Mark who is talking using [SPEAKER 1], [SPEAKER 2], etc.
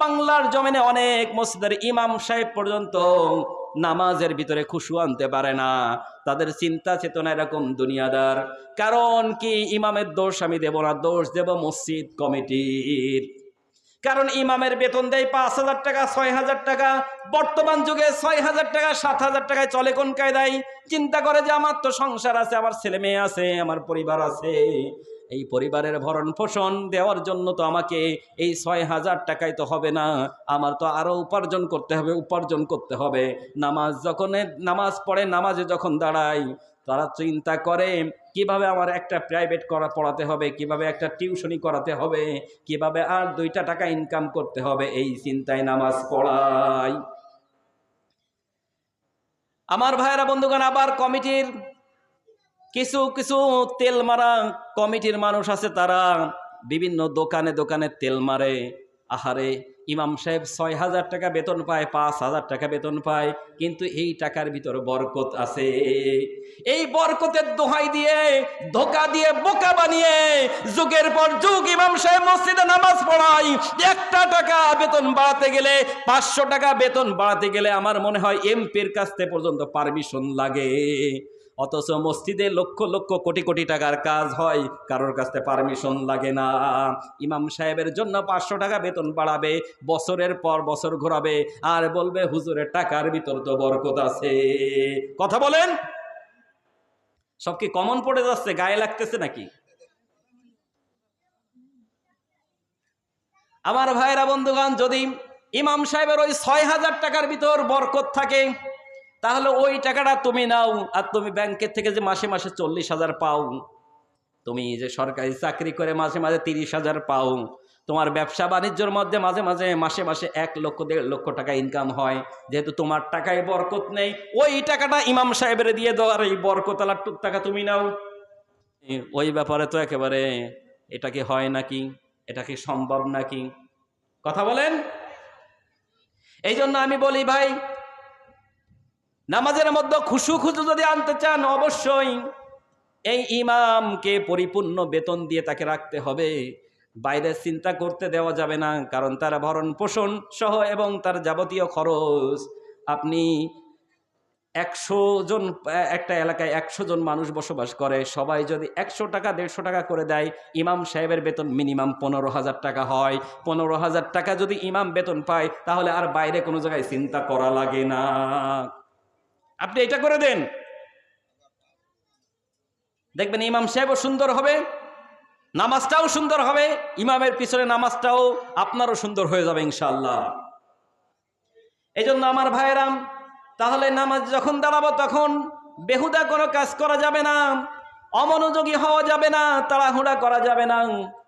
[SPEAKER 1] বাংলার জমিনে অনেক মসজিদের ইমাম সাহেব পর্যন্ত নামাজের ভিতরে খুশু আনতে পারে না। তাদের চিন্তা চেতনা এরকম দুনিয়াদার। কারণ কি? ইমামের দোষ আমি দেব না, দোষ দেব মসজিদ কমিটির। কারণ ইমামের বেতন দেয় পাঁচ হাজার টাকা, ছয় হাজার টাকা। বর্তমান যুগে ছয় হাজার টাকা, সাত হাজার টাকায় চলে কোন কায়দায়? চিন্তা করে যে আমার তো সংসার আছে, আমার ছেলে মেয়ে আছে, আমার পরিবার আছে। এই পরিবারের ভরণ পোষণ দেওয়ার জন্য তো আমাকে এই ছয় হাজার টাকায় তো হবে না। আমার তো আরও উপার্জন করতে হবে, উপার্জন করতে হবে। নামাজ যখন নামাজ পড়ে, নামাজে যখন দাঁড়াই, তারা চিন্তা করে, কীভাবে আমার একটা প্রাইভেট করা পড়াতে হবে, কীভাবে একটা টিউশনি করাতে হবে, কীভাবে আর দুইটা টাকা ইনকাম করতে হবে, এই চিন্তায় নামাজ পড়াই। আমার ভাইয়েরা, বন্ধুগণ, আবার কমিটির কিছু কিছু তেল মারা কমিটির মানুষ আছে, তারা বিভিন্ন দোকানে দোকানে তেল মারে। আহারে, ইমাম সাহেব ছয় হাজার টাকা বেতন পায়, পাঁচ হাজার টাকা বেতন পায়, কিন্তু এই টাকার ভিতর বরকত আছে। এই বরকতের দোহাই দিয়ে, ধোকা দিয়ে, বোকা বানিয়ে, যুগের পর যুগ ইমাম সাহেব মসজিদে নামাজ পড়াই একটা টাকা বেতন বাড়াতে গেলে, পাঁচশো টাকা বেতন বাড়াতে গেলে আমার মনে হয় এমপির কাছ থেকে পর্যন্ত পারমিশন লাগে। অথচ মসজিদে লক্ষ লক্ষ কোটি কোটি টাকার কাজ হয়, কারোর কাছে পারমিশন লাগে না। ইমাম সাহেবের জন্য পাঁচশো টাকা বেতন বাড়াবে, বছরের পর বছর ঘোরাবে, আর বলবে, হুজুরের টাকার ভিতর তো বরকত আছে। কথা বলেন? সব কি কমন পড়ে যাচ্ছে, গায়ে লাগতেছে নাকি? আমার ভাইয়েরা বন্ধুগণ, যদি ইমাম সাহেবের ওই ছয় হাজার টাকার ভিতর বরকত থাকে তাহলে ওই টাকাটা তুমি নাও আর তুমি ব্যাংকের থেকে যে মাসে মাসে চল্লিশ হাজার পাও, তুমি যে সরকারি চাকরি করে মাঝে মাঝে তিরিশ হাজার পাও, তোমার ব্যবসা বাণিজ্যের মধ্যে মাঝে মাঝে মাসে মাসে এক লক্ষ, দেড় লক্ষ টাকা ইনকাম হয়, যেহেতু তোমার টাকায় বরকত নেই, ওই টাকাটা ইমাম সাহেবের দিয়ে দাও আর এই বরকত আলার টুক টাকা তুমি নাও। ওই ব্যাপারে তো একেবারে এটা কি হয় নাকি? এটা কি সম্ভব নাকি? কথা বলেন? এই জন্য আমি বলি ভাই নামাজের মধ্যে খুশু খুশু যদি আনতে চান, অবশ্যই এই ইমামকে পরিপূর্ণ বেতন দিয়ে তাকে রাখতে হবে। বাইরে চিন্তা করতে দেওয়া যাবে না, কারণ তার ভরণ পোষণ সহ এবং তার যাবতীয় খরচ। আপনি একশো জন, একটা এলাকায় একশো জন মানুষ বসবাস করে, সবাই যদি একশো টাকা, দেড়শো টাকা করে দেয়, ইমাম সাহেবের বেতন মিনিমাম পনেরো হাজার টাকা হয়। পনেরো হাজার টাকা যদি ইমাম বেতন পায়, তাহলে আর বাইরে কোনো জায়গায় চিন্তা করা লাগে না। আপনি এটা করে দেন। দেখবেন ইমাম সাহেবও সুন্দর হবে, নামাজটাও সুন্দর হবে, ইমামের পিছনে নামাজটাও আপনারও সুন্দর হয়ে যাবে ইনশাল্লাহ এই জন্য আমার ভাইয়েরাম, তাহলে নামাজ যখন দাঁড়াবো তখন বেহুদা কোনো কাজ করা যাবে না, অমনোযোগী হওয়া যাবে না, তাড়াহুড়া করা যাবে না।